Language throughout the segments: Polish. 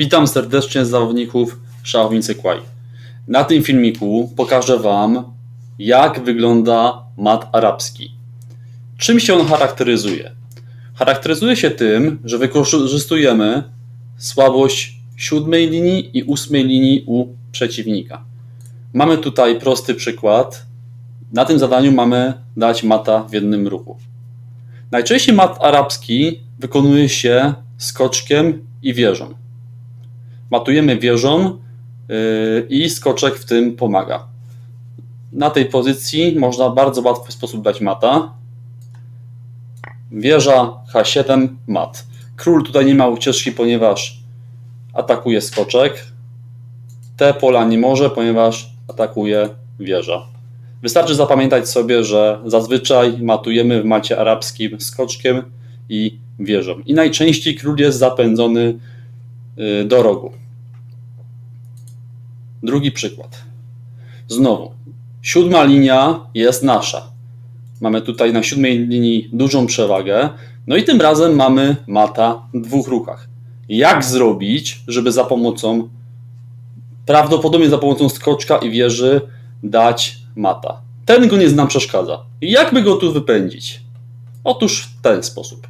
Witam serdecznie zawodników szachownicy Kwaj. Na tym filmiku pokażę Wam, jak wygląda mat arabski. Czym się on charakteryzuje? Charakteryzuje się tym, że wykorzystujemy słabość siódmej linii i ósmej linii u przeciwnika. Mamy tutaj prosty przykład. Na tym zadaniu mamy dać mata w jednym ruchu. Najczęściej mat arabski wykonuje się skoczkiem i wieżą. Matujemy wieżą yy, i skoczek w tym pomaga. Na tej pozycji można bardzo łatwy sposób dać mata. Wieża H7 mat. Król tutaj nie ma ucieczki, ponieważ atakuje skoczek. Te pola nie może, ponieważ atakuje wieża. Wystarczy zapamiętać sobie, że zazwyczaj matujemy w macie arabskim skoczkiem i wieżą. I najczęściej król jest zapędzony y, do rogu. Drugi przykład. Znowu, siódma linia jest nasza. Mamy tutaj na siódmej linii dużą przewagę. No i tym razem mamy mata w dwóch ruchach. Jak zrobić, żeby za pomocą, prawdopodobnie za pomocą skoczka i wieży, dać mata? Ten go nie nam przeszkadza. Jak by go tu wypędzić? Otóż w ten sposób.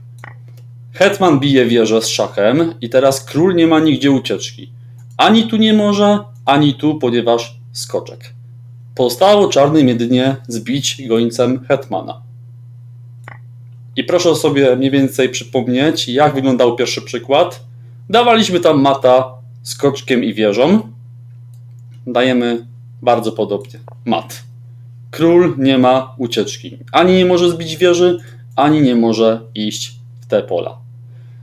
Hetman bije wieżę z szachem i teraz król nie ma nigdzie ucieczki. Ani tu nie może, ani tu, ponieważ skoczek. Pozostało czarnym jedynie zbić gońcem hetmana. I proszę sobie mniej więcej przypomnieć, jak wyglądał pierwszy przykład. Dawaliśmy tam mata skoczkiem i wieżą. Dajemy bardzo podobnie. Mat. Król nie ma ucieczki. Ani nie może zbić wieży, ani nie może iść w te pola.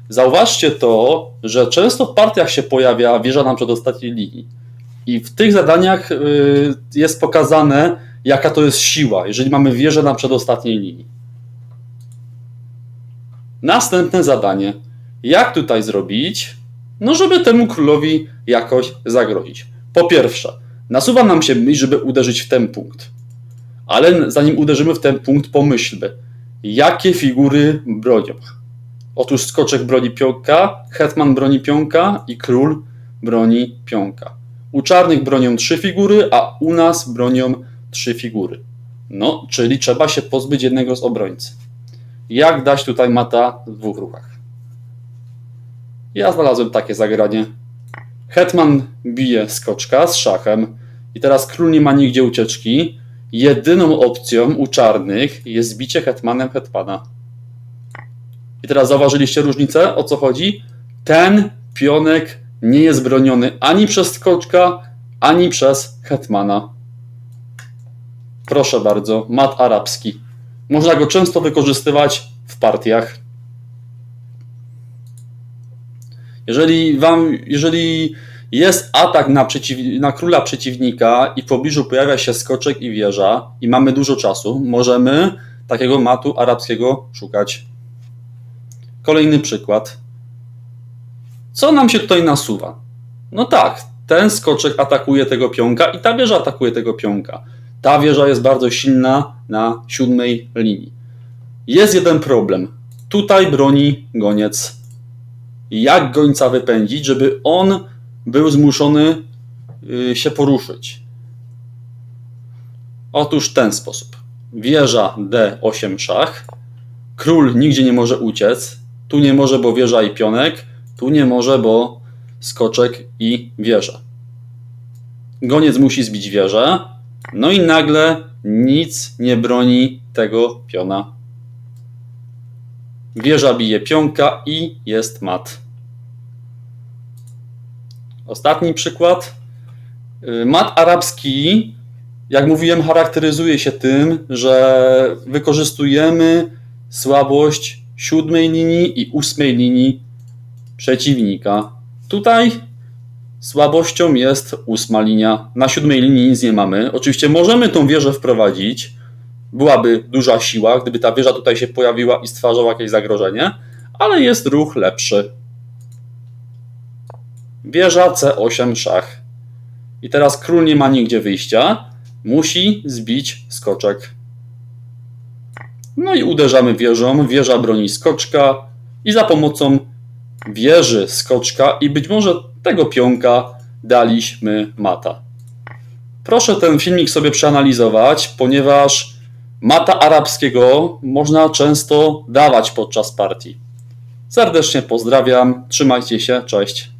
Zauważcie to, że często w partiach się pojawia wieża na przedostatniej linii. I w tych zadaniach y, jest pokazane, jaka to jest siła, jeżeli mamy wieżę na przedostatniej linii. Następne zadanie. Jak tutaj zrobić, no żeby temu królowi jakoś zagrozić? Po pierwsze, nasuwa nam się myśl, żeby uderzyć w ten punkt. Ale zanim uderzymy w ten punkt, pomyślmy, jakie figury bronią. Otóż skoczek broni pionka, hetman broni pionka i król broni pionka. U czarnych bronią trzy figury, a u nas bronią trzy figury. No, czyli trzeba się pozbyć jednego z obrońcy. Jak dać tutaj mata w dwóch ruchach? Ja znalazłem takie zagranie. Hetman bije skoczka z szachem i teraz król nie ma nigdzie ucieczki. Jedyną opcją u czarnych jest zbicie hetmanem hetmana. I teraz zauważyliście różnicę? O co chodzi? Ten pionek nie jest broniony ani przez skoczka, ani przez hetmana. Proszę bardzo, mat arabski. Można go często wykorzystywać w partiach. Jeżeli wam, jeżeli jest atak na, przeciw, na króla przeciwnika i w pobliżu pojawia się skoczek i wieża i mamy dużo czasu, możemy takiego matu arabskiego szukać. Kolejny przykład. Co nam się tutaj nasuwa? No tak, ten skoczek atakuje tego pionka i ta wieża atakuje tego pionka. Ta wieża jest bardzo silna na siódmej linii. Jest jeden problem. Tutaj broni goniec. Jak gońca wypędzić, żeby on był zmuszony y, się poruszyć? Otóż ten sposób. Wieża D8 szach. Król nigdzie nie może uciec. Tu nie może, bo wieża i pionek. Tu nie może, bo skoczek i wieża. Goniec musi zbić wieżę. No i nagle nic nie broni tego piona. Wieża bije pionka i jest mat. Ostatni przykład. Mat arabski, jak mówiłem, charakteryzuje się tym, że wykorzystujemy słabość siódmej linii i ósmej linii przeciwnika. Tutaj słabością jest ósma linia. Na siódmej linii nic nie mamy. Oczywiście możemy tą wieżę wprowadzić. Byłaby duża siła, gdyby ta wieża tutaj się pojawiła i stwarzała jakieś zagrożenie, ale jest ruch lepszy. Wieża C8 szach. I teraz król nie ma nigdzie wyjścia. Musi zbić skoczek. No i uderzamy wieżą. Wieża broni skoczka i za pomocą wieży skoczka i być może tego pionka daliśmy mata. Proszę ten filmik sobie przeanalizować, ponieważ mata arabskiego można często dawać podczas partii. Serdecznie pozdrawiam, trzymajcie się, cześć.